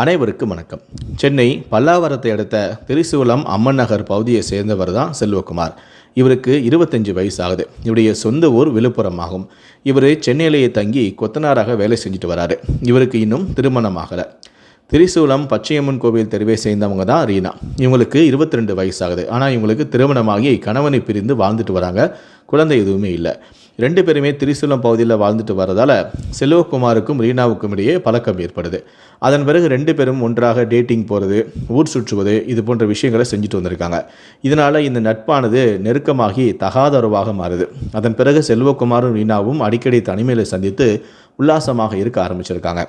அனைவருக்கும் வணக்கம். சென்னை பல்லாவரத்தை அடுத்த திரிசூலம் அம்மன் நகர் பகுதியை சேர்ந்தவர் தான் செல்வகுமார். இவருக்கு இருபத்தஞ்சு வயசு ஆகுது இவருடைய சொந்த ஊர் விழுப்புரம் ஆகும் இவர் சென்னையிலேயே தங்கி கொத்தனாராக வேலை செஞ்சுட்டு வராரு. இவருக்கு இன்னும் திருமணம் ஆகலை. திரிசூலம் பச்சையம்மன் கோவில் தெருவை சேர்ந்தவங்க தான் ரீனா. இவங்களுக்கு இருபத்தி ரெண்டு வயசாகுது. ஆனால் இவங்களுக்கு திருமணமாகி கணவனை பிரிந்து வாழ்ந்துட்டு வராங்க. குழந்தை எதுவுமே இல்லை. ரெண்டு பேருமே திரிசூலம் பகுதியில் வாழ்ந்துட்டு வரதால் செல்வகுமாருக்கும் ரீனாவுக்கும் இடையே பழக்கம் ஏற்படுது. அதன் பிறகு ரெண்டு பேரும் ஒன்றாக டேட்டிங் போகிறது ஊர் சுற்றுவது இது போன்ற விஷயங்களை செஞ்சுட்டு வந்திருக்காங்க. இதனால் இந்த நட்பானது நெருக்கமாகி தகாத உறவாக மாறுது. அதன் பிறகு செல்வகுமாரும் ரீனாவும் அடிக்கடி தனிமையில் சந்தித்து உல்லாசமாக இருக்க ஆரம்பிச்சிருக்காங்க.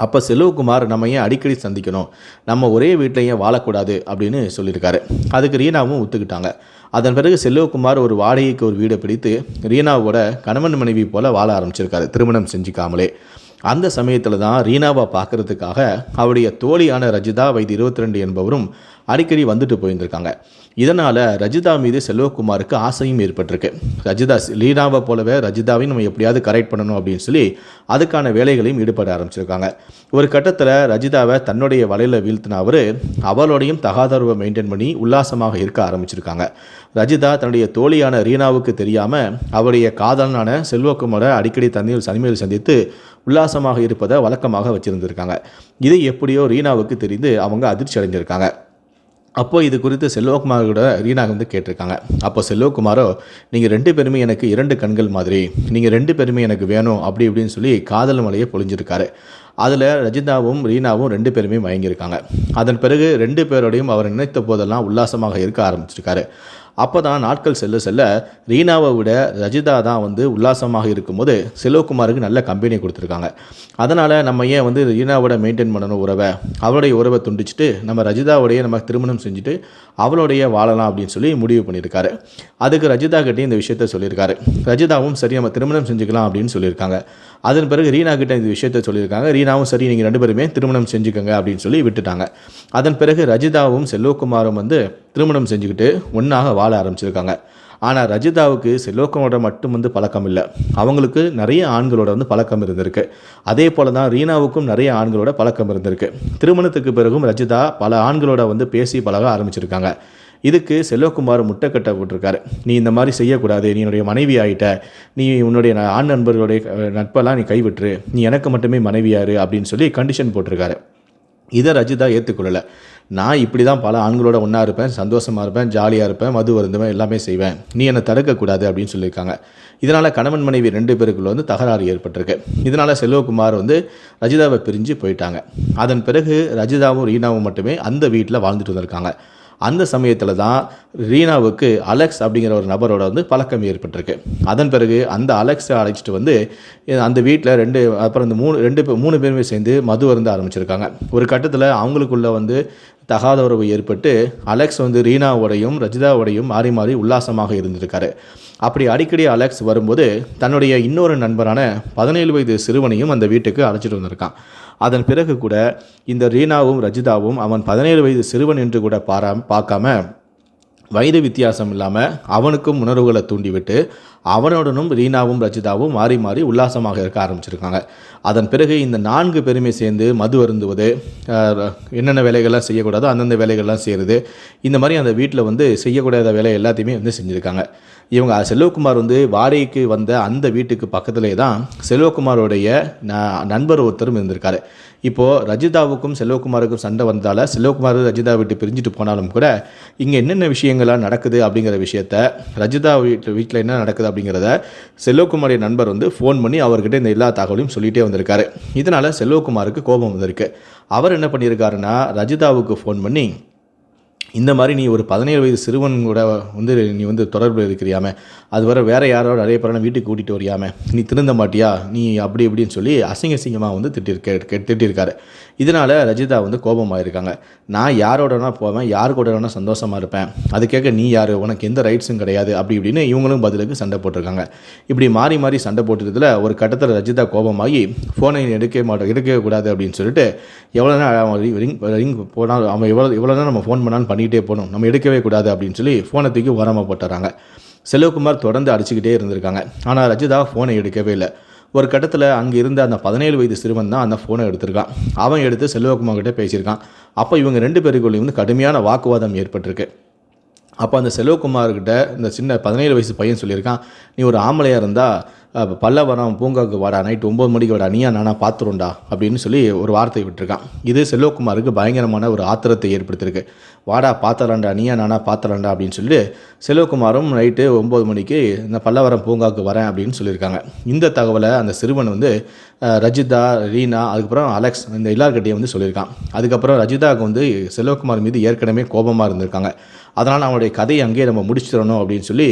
அப்போ செல்வகுமார் நம்ம ஏன் அடிக்கடி சந்திக்கணும்? நம்ம ஒரே வீட்டில் ஏன் வாழக்கூடாது? அப்படின்னு சொல்லியிருக்காரு. அதுக்கு ரீனாவும் ஒத்துக்கிட்டாங்க. அதன் பிறகு செல்வகுமார் ஒரு வாடகைக்கு ஒரு வீடை பிடித்து ரீனாவோட கணவன் மனைவி போல வாழ ஆரம்பிச்சிருக்காரு. திருமணம் செஞ்சுக்காமலே. அந்த சமயத்தில் தான் ரீனாவை பார்க்கறதுக்காக அவருடைய தோழியான ரஜிதா வயது இருபத்தி ரெண்டு என்பவரும் அடிக்கடி வந்துட்டு போயிருந்திருக்காங்க. இதனால் ரஜிதா மீது செல்வகுமாருக்கு ஆசையும் ஏற்பட்டிருக்கு. ரஜிதா லீனாவை போலவே ரஜிதாவையும் நம்ம எப்படியாவது கரெக்ட் பண்ணணும் அப்படின்னு சொல்லி அதுக்கான வேலைகளையும் ஈடுபட ஆரம்பிச்சிருக்காங்க. ஒரு கட்டத்தில் ரஜிதாவை தன்னுடைய வலையில் வீழ்த்தின அவர் அவளோடையும் தகாதரவை மெயின்டைன் பண்ணி உல்லாசமாக இருக்க ஆரம்பிச்சிருக்காங்க. ரஜிதா தன்னுடைய தோழியான ரீனாவுக்கு தெரியாமல் அவருடைய காதலனான செல்வகுமாரை அடிக்கடி தண்ணீர் சனிமையில் சந்தித்து உல்லாசமாக இருப்பதை வழக்கமாக வச்சுருந்துருக்காங்க. இதை எப்படியோ ரீனாவுக்கு தெரிந்து அவங்க அதிர்ச்சி அடைஞ்சிருக்காங்க. அப்போ இது குறித்து செல்வகுமாரோட ரீனா வந்து கேட்டிருக்காங்க. அப்போ செல்வகுமாரோ நீங்கள் ரெண்டு பேருமே எனக்கு இரண்டு கண்கள் மாதிரி. நீங்கள் ரெண்டு பேருமே எனக்கு வேணும் அப்படி இப்படின்னு சொல்லி காதல் மலையை பொழிஞ்சிருக்காரு. அதில் ரஜிதாவும் ரீனாவும் ரெண்டு பேருமே மயங்கியிருக்காங்க. அதன் பிறகு ரெண்டு பேரோடையும் அவர் நினைத்த போதெல்லாம் உல்லாசமாக இருக்க ஆரம்பிச்சிருக்காரு. அப்போ தான் நாட்கள் செல்ல செல்ல ரீனாவை விட ரஜிதா தான் வந்து உல்லாசமாக இருக்கும்போது செல்வகுமாருக்கு நல்ல கம்பெனி கொடுத்துருக்காங்க. அதனால் நம்ம ஏன் வந்து ரீனாவோட மெயின்டைன் பண்ணணும் உறவை? அவளுடைய உறவை துண்டிச்சுட்டு நம்ம ரஜிதாவுடைய நம்ம திருமணம் செஞ்சுட்டு அவளுடைய வாழலாம் அப்படின்னு சொல்லி முடிவு பண்ணியிருக்காரு. அதுக்கு ரஜிதா கிட்டே இந்த விஷயத்த சொல்லியிருக்காரு. ரஜிதாவும் சரி நம்ம திருமணம் செஞ்சுக்கலாம் அப்படின்னு சொல்லியிருக்காங்க. அதன் பிறகு ரீனா கிட்ட இந்த விஷயத்த சொல்லியிருக்காங்க. ரீனாவும் சரி நீங்கள் ரெண்டு பேருமே திருமணம் செஞ்சுக்கோங்க அப்படின்னு சொல்லி விட்டுட்டாங்க. அதன் பிறகு ரஜிதாவும் செல்வகுமாரும் வந்து திருமணம் செஞ்சுக்கிட்டு ஒன்றாக வாழ ஆரம்பிச்சிருக்காங்க. ஆனால் ரஜிதாவுக்கு செல்வகுமாரோட மட்டும் வந்து பழக்கம் இல்லை. அவங்களுக்கு நிறைய ஆண்களோட வந்து பழக்கம் இருந்திருக்கு. அதே போல தான் ரீனாவுக்கும் நிறைய ஆண்களோட பழக்கம் இருந்திருக்கு. திருமணத்துக்கு பிறகும் ரஜிதா பல ஆண்களோட வந்து பேசி பழக ஆரம்பிச்சிருக்காங்க. இதுக்கு செல்வகுமார் முட்டை கட்ட போட்டிருக்காரு. நீ இந்த மாதிரி செய்யக்கூடாது. நீ என்னுடைய மனைவி ஆகிட்ட நீ உன்னுடைய ஆண் நண்பர்களுடைய நட்பெல்லாம் நீ கைவிட்டுரு. நீ எனக்கு மட்டுமே மனைவியாரு அப்படின்னு சொல்லி கண்டிஷன் போட்டிருக்காரு. இதை ரஜிதா ஏற்றுக்கொள்ளலை நான் இப்படி தான் பல ஆண்களோட ஒன்றா இருப்பேன் சந்தோஷமாக இருப்பேன் ஜாலியாக இருப்பேன் மது வருந்துவேன் எல்லாமே செய்வேன். நீ என்னை தடுக்கக்கூடாது அப்படின்னு சொல்லியிருக்காங்க. இதனால் கணவன் மனைவி ரெண்டு பேருக்குள்ள வந்து தகராறு ஏற்பட்டிருக்கு. இதனால் செல்வகுமார் வந்து ரஜிதாவை பிரிஞ்சு போயிட்டாங்க. அதன் பிறகு ரஜிதாவும் ரீனாவும் மட்டுமே அந்த வீட்டில் வாழ்ந்துட்டு வந்திருக்காங்க. அந்த சமயத்தில் தான் ரீனாவுக்கு அலெக்ஸ் அப்படிங்கிற ஒரு நபரோட வந்து பழக்கம் ஏற்பட்டிருக்கு. அதன் பிறகு அந்த அலெக்ஸை அழைச்சிட்டு வந்து அந்த வீட்டில் ரெண்டு அப்புறம் இந்த மூணு ரெண்டு மூணு பேருமே சேர்ந்து மது வருந்த ஆரம்பிச்சிருக்காங்க. ஒரு கட்டத்தில் அவங்களுக்குள்ள வந்து தகாத உறவு ஏற்பட்டு அலெக்ஸ் வந்து ரீனாவோடையும் ரஜிதாவோடையும் மாறி மாறி உல்லாசமாக இருந்திருக்காரு. அப்படி அடிக்கடி அலெக்ஸ் வரும்போது தன்னுடைய இன்னொரு நண்பரான பதினேழு வயது சிறுவனையும் அந்த வீட்டுக்கு அழைச்சிட்டு வந்திருக்கான். அதன் பிறகு கூட இந்த ரீனாவும் ரஜிதாவும் அவன் பதினேழு வயது சிறுவன் என்று கூட பாரா பார்க்காம வயது வித்தியாசம் இல்லாமல் அவனுக்கும் உணர்வுகளை தூண்டிவிட்டு அவனுடனும் ரீனாவும் ரஜிதாவும் மாறி மாறி உல்லாசமாக இருக்க ஆரம்பிச்சிருக்காங்க. அதன் பிறகு இந்த நான்கு பேருமே சேர்ந்து மது அருந்துவது என்னென்ன வேலைகள்லாம் செய்யக்கூடாதோ அந்தந்த வேலைகள்லாம் செய்கிறது இந்த மாதிரி அந்த வீட்டில் வந்து செய்யக்கூடாத வேலை எல்லாத்தையுமே வந்து செஞ்சுருக்காங்க. இவங்க செல்வகுமார் வந்து வாடகைக்கு வந்த அந்த வீட்டுக்கு பக்கத்திலே தான் செல்வகுமாரோடைய ந- நண்பர் ஒருத்தரும் இருந்திருக்காரு. இப்போது ரஜிதாவுக்கும் செல்வகுமாருக்கும் சண்டை வந்ததால் செல்வகுமார் ரஜிதா விட்டு பிரிஞ்சுட்டு போனாலும் கூட இங்கே என்னென்ன விஷயங்கள்லாம் நடக்குது அப்படிங்கிற விஷயத்த ரஜிதா வீட்டு வீட்டில் என்ன நடக்குது அப்படிங்கிறத செல்வகுமாரிய நண்பர் வந்து ஃபோன் பண்ணி அவர்கிட்ட இந்த எல்லா தகவலையும் சொல்லிகிட்டே வந்திருக்காரு. இதனால் செல்வகுமாருக்கு கோபம் வந்திருக்கு. அவர் என்ன பண்ணியிருக்காருன்னா ரஜிதாவுக்கு ஃபோன் பண்ணி இந்த மாதிரி நீ ஒரு பதினேழு வயது சிறுவன் கூட வந்து நீ வந்து தொடர்பில் இருக்கிறியாம அது வர வேற யாரோட அடைய பேரெல்லாம் வீட்டுக்கு கூட்டிகிட்டு வரியாம நீ திருந்த மாட்டியா நீ அப்படி இப்படின்னு சொல்லி அசிங்க அசிங்கமாக வந்து திட்டிருக்க திட்டிருக்காரு. இதனால் ரஜிதா வந்து கோபமாயிருக்காங்க. நான் யாரோட வேணால் போவேன் யார் கூட வேணால் சந்தோஷமாக இருப்பேன். அது கேட்க நீ யார்? உனக்கு எந்த ரைட்ஸும் கிடையாது. அப்படி இப்படின்னு இவங்களும் பதிலுக்கு சண்டை போட்டிருக்காங்க. இப்படி மாறி மாறி சண்டை போட்டுறதுல ஒரு கட்டத்தில் ரஜிதா கோபமாகி ஃபோனை எடுக்கவே மாட்டோம் எடுக்கவே கூடாது அப்படின்னு சொல்லிட்டு எவ்வளோ நேரம் ரிங் ரிங் போனால் அவன் எவ்வளோ எவ்வளோ நேரம் நம்ம ஃபோன் பண்ணாலும் பண்ணிக்கிட்டே போகணும். நம்ம எடுக்கவே கூடாது அப்படின்னு சொல்லி ஃபோனை தூக்கி ஓரமாக போட்டுறாங்க. செல்வகுமார் தொடர்ந்து அடிச்சுக்கிட்டே இருந்திருக்காங்க. ஆனால் ரஜிதா ஃபோனை எடுக்கவே இல்லை. ஒரு கட்டத்தில் அங்கே இருந்த அந்த பதினேழு வயது சிறுவன் தான் அந்த ஃபோனை எடுத்திருக்கான். அவன் எடுத்து செல்வகுமார் கிட்டே பேசியிருக்கான். அப்போ இவங்க ரெண்டு பேருக்குள்ளேயும் வந்து கடுமையான வாக்குவாதம் ஏற்பட்டிருக்கு. அப்போ அந்த செல்வகுமார்கிட்ட இந்த சின்ன பதினேழு வயசு பையன் சொல்லியிருக்கான் நீ ஒரு ஆம்பளையாக இருந்தால் பல்லவரம் பூங்காவுக்கு வாடா நைட் ஒம்பது மணிக்கு வாடா நீயா நானா பார்த்துருண்டா அப்படின்னு சொல்லி ஒரு வார்த்தை விட்டுருக்கான். இது செல்வகுமாருக்கு பயங்கரமான ஒரு ஆத்திரத்தை ஏற்படுத்தியிருக்கு. வாடா பார்த்தலாண்டா நீயா நானா பார்த்தலாண்டா அப்படின்னு சொல்லிட்டு செல்வகுமாரும் நைட்டு ஒம்பது மணிக்கு இந்த பல்லவரம் பூங்காவுக்கு வரேன் அப்படின்னு சொல்லியிருக்காங்க. இந்த தகவலை அந்த சிறுவன் வந்து ரஜிதா ரீனா அதுக்கப்புறம் அலெக்ஸ் இந்த எல்லார்கிட்டையும் வந்து சொல்லியிருக்கான். அதுக்கப்புறம் ரஜிதாவுக்கு வந்து செல்வகுமார் மீது ஏற்கனவே கோபமாக இருந்திருக்காங்க. அதனால் அவனுடைய கதையை அங்கேயே நம்ம முடிச்சிடணும் அப்படின்னு சொல்லி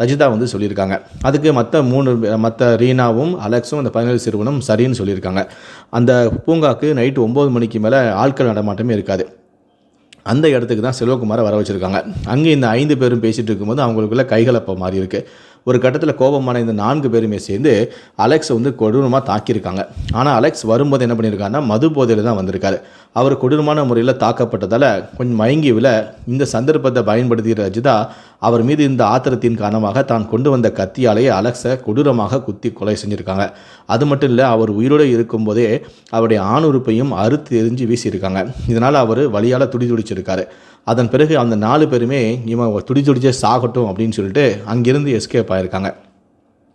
ரஜிதா வந்து சொல்லியிருக்காங்க. அதுக்கு மற்ற மூணு மற்ற ரீனாவும் அலெக்ஸும் அந்த பதினேழு சிறுவனும் சரின்னு சொல்லியிருக்காங்க. அந்த பூங்காக்கு நைட்டு ஒம்பது மணிக்கு மேலே ஆட்கள் நடமாட்டமே இருக்காது. அந்த இடத்துக்கு தான் செல்வகுமாரை வர வச்சுருக்காங்க அங்கே இந்த ஐந்து பேரும் பேசிகிட்டு இருக்கும்போது அவங்களுக்குள்ள கைகலப்பை மாறி இருக்குது ஒரு கட்டத்தில் கோபமான இந்த நான்கு பேருமே சேர்ந்து அலெக்ஸை வந்து கொடூரமாக தாக்கியிருக்காங்க. ஆனால் அலெக்ஸ் வரும்போது என்ன பண்ணியிருக்காருன்னா மது போதையில் தான் வந்திருக்காரு. அவர் கொடூரமான முறையில் தாக்கப்பட்டதால் கொஞ்சம் மயங்கி விழ இந்த சந்தர்ப்பத்தை பயன்படுத்திய ரஜிதா அவர் மீது இந்த ஆத்திரத்தின் காரணமாக தான் கொண்டு வந்த கத்தியாலேயே அலெக்ஸை கொடூரமாக குத்தி கொலை செஞ்சுருக்காங்க. அது மட்டும் இல்லை அவர் உயிரோடு இருக்கும்போதே அவருடைய ஆணுறுப்பையும் அறுத்து எரிஞ்சு வீசியிருக்காங்க. இதனால் அவர் வழியால் துடி துடிச்சிருக்காரு. அதன் பிறகு அந்த நாலு பேருமே இவன் துடி துடிச்சே சாகட்டும் அப்படின்னு சொல்லிட்டு அங்கிருந்து எஸ்கேப் ஆயிருக்காங்க.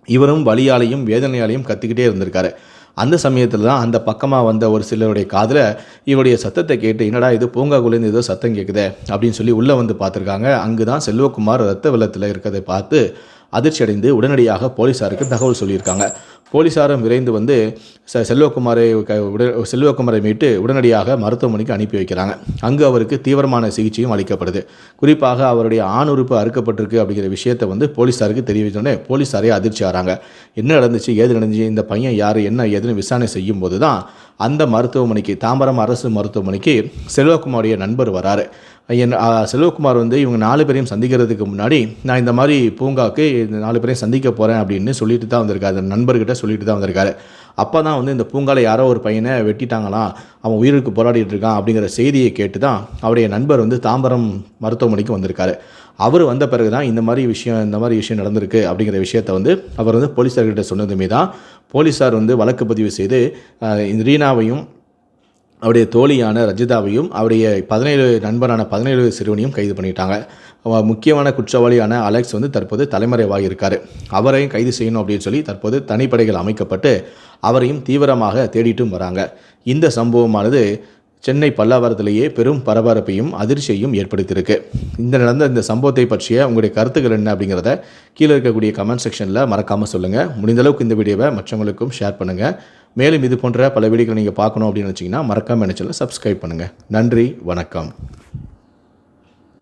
இவரும் வலியாலையும் வேதனையாலையும் கத்திக்கிட்டே இருந்திருக்காரு. அந்த சமயத்தில் தான் அந்த பக்கமாக வந்த ஒரு சிலருடைய காதில் இவருடைய சத்தத்தை கேட்டு என்னடா இது? பூங்காக்குள்ளேருந்து ஏதோ சத்தம் கேட்குதே அப்படின்னு சொல்லி உள்ளே வந்து பார்த்துருக்காங்க. அங்கு தான் செல்வகுமார் ரத்த வெள்ளத்தில் இருக்கிறதை பார்த்து அதிர்ச்சி அடைந்து உடனடியாக போலீஸாருக்கு தகவல் சொல்லியிருக்காங்க. போலீஸாரும் விரைந்து வந்து செ செல்வகுமாரை க உட செல்வகுமாரை மீட்டு உடனடியாக மருத்துவமனைக்கு அனுப்பி வைக்கிறாங்க. அங்கு அவருக்கு தீவிரமான சிகிச்சையும் அளிக்கப்படுது. குறிப்பாக அவருடைய ஆண் உறுப்பு அறுக்கப்பட்டிருக்கு அப்படிங்கிற விஷயத்தை வந்து போலீஸாருக்கு தெரிவித்தோடனே போலீஸாரே அதிர்ச்சி ஆகிறாங்க என்ன நடந்துச்சு? ஏது நடந்துச்சு? இந்த பையன் யார்? என்ன ஏதுன்னு விசாரணை செய்யும் போது தான் அந்த மருத்துவமனைக்கு தாம்பரம் அரசு மருத்துவமனைக்கு செல்வகுமாருடைய நண்பர் வராரு. என் செல்வகுமார் வந்து இவங்க நாலு பேரையும் சந்திக்கிறதுக்கு முன்னாடி நான் இந்த மாதிரி பூங்காவுக்கு இந்த நாலு பேரையும் சந்திக்க போகிறேன் அப்படின்னு சொல்லிட்டு தான் வந்திருக்காரு. அந்த நண்பர்கிட்ட சொல்லிட்டு தான் வந்திருக்காரு. அப்போ தான் வந்து இந்த பூங்காவில் யாரோ ஒரு பையனை வெட்டிட்டாங்களாம் அவன் உயிருக்கு போராடிட்டு இருக்கான் அப்படிங்கிற செய்தியை கேட்டு தான் அவருடைய நண்பர் வந்து தாம்பரம் மருத்துவமனைக்கு வந்திருக்காரு. அவர் வந்த பிறகு தான் இந்த மாதிரி விஷயம் இந்த மாதிரி விஷயம் நடந்திருக்கு அப்படிங்கிற விஷயத்தை வந்து அவர் வந்து போலீஸார்கிட்ட சொன்னதுமே தான் போலீஸார் வந்து வழக்கு பதிவு செய்து இந்த ரீனாவையும் அவருடைய தோழியான ரஜிதாவையும் அவருடைய பதினேழு நண்பரான பதினேழு சிறுவனையும் கைது பண்ணிட்டாங்க. முக்கியமான குற்றவாளியான அலெக்ஸ் வந்து தற்போது தலைமறைவாக இருக்கார். அவரையும் கைது செய்யணும் அப்படின்னு சொல்லி தற்போது தனிப்படைகள் அமைக்கப்பட்டு அவரையும் தீவிரமாக தேடிட்டும் வராங்க. இந்த சம்பவமானது சென்னை பல்லாவரத்திலேயே பெரும் பரபரப்பையும் அதிர்ச்சியையும் ஏற்படுத்தியிருக்கு. இந்த நடந்த இந்த சம்பவத்தை பற்றிய உங்களுடைய கருத்துக்கள் என்ன அப்படிங்கிறத கீழே இருக்கக்கூடிய கமெண்ட் செக்ஷனில் மறக்காமல் சொல்லுங்கள் முடிந்தளவுக்கு இந்த வீடியோவை மற்றவங்களுக்கும் ஷேர் பண்ணுங்கள் மேலும் இது போன்ற பல வீடியோக்களை நீங்கள் பார்க்கணும் அப்படின்னு வச்சிங்கன்னா மறக்காமல் நினச்சல சப்ஸ்கிரைப் பண்ணுங்கள் நன்றி வணக்கம்.